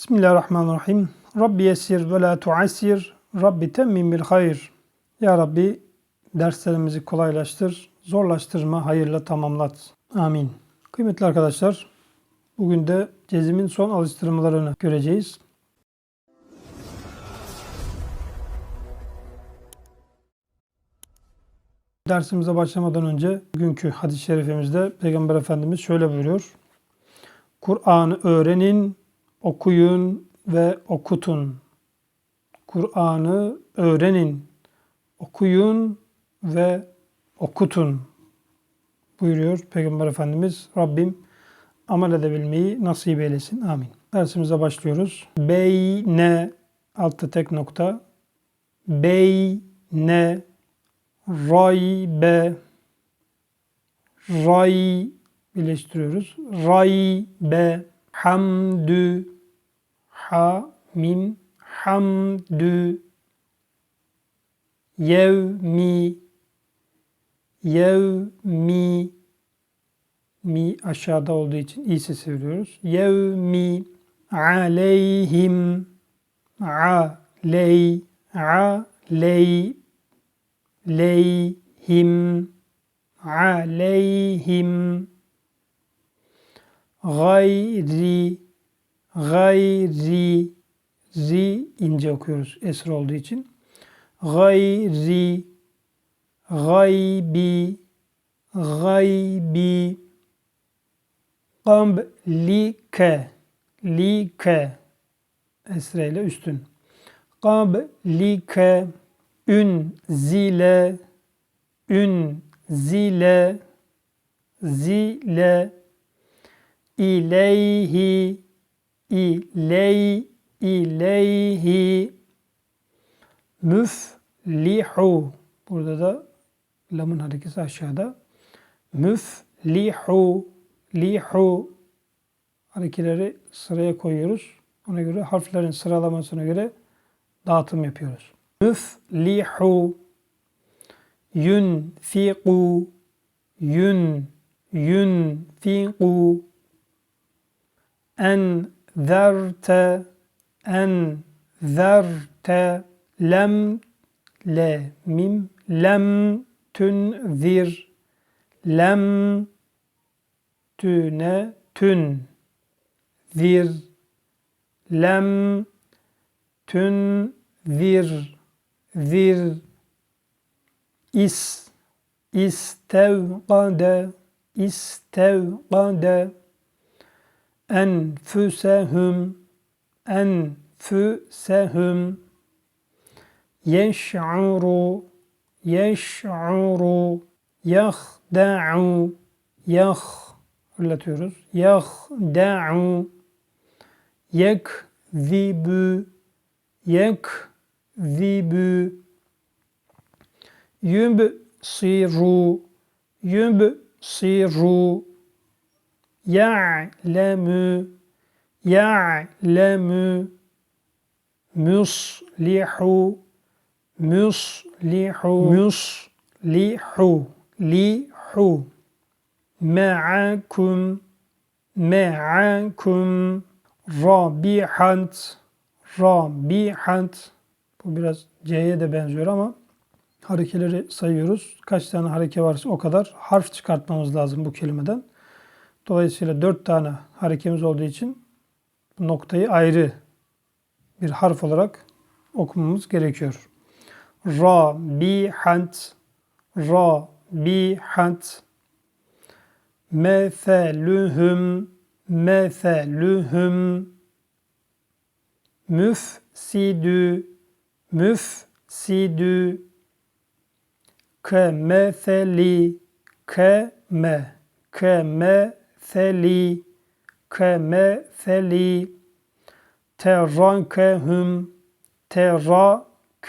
Bismillahirrahmanirrahim. Rabbi yessir ve la tuassir. Rabbi temmim bil hayır. Ya Rabbi derslerimizi kolaylaştır, zorlaştırma, hayırla tamamlat. Amin. Kıymetli arkadaşlar, bugün de cezimin son alıştırmalarını göreceğiz. Dersimize başlamadan önce bugünkü hadis-i şerifimizde Peygamber Efendimiz şöyle buyuruyor. Kur'an'ı öğrenin, okuyun ve okutun. Kur'an'ı öğrenin, okuyun ve okutun buyuruyor Peygamber Efendimiz. Rabbim amel edebilmeyi nasip eylesin. Amin. Dersimize başlıyoruz. Beyne altta tek nokta. Beyne raybe ray birleştiriyoruz. Raybe hamdü ha mim hamdü yevmi yevmi mi aşağıda olduğu için iyi sesi veriyoruz. Yevmi aleyhim aley aley leyhim aleyhim gayri gayri zi ince okuyoruz esra olduğu için. Gayri gaybi gaybi qablike like esra ile üstün. Qablike ün zile ün zile zile ileyhi iley ileyhi. Müflihu. Burada da lamın harekesi aşağıda. Müflihu. Lihu. Harekeleri sıraya koyuyoruz. Ona göre harflerin sıralamasına göre dağıtım yapıyoruz. Müflihu. Yunfiqu. Yun yunfiqu en zerte en zerte lem le mim lem tunzir lem tüne tün zir lem tün zir zir is istevgade istevgade enfusehum enfusehum yeş'uru yeş'uru yahda'u yah anlatıyoruz. Yahda'u yekzibu yekzibu yubsiru yubsiru ya'lemu ya'lemu muslihu muslihu muslihu lihu ma'akum ma'akum rabihant rabihant bu biraz C'ye de benziyor ama harekeleri sayıyoruz. Kaç tane hareke varsa o kadar harf çıkartmamız lazım bu kelimeden. Dolayısıyla dört tane harekemiz olduğu için bu noktayı ayrı bir harf olarak okumamız gerekiyor. Ra, bi, hant, ra, bi, hant, mefelühüm, mefelühüm, müfsidü, müfsidü, kemetheli, keme, keme, theli kemetheli terrakehum terrakehum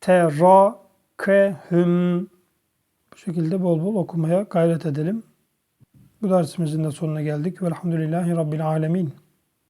terrakehum bu şekilde bol bol okumaya gayret edelim. Bu dersimizin de sonuna geldik. Velhamdülillahi Rabbil Alemin.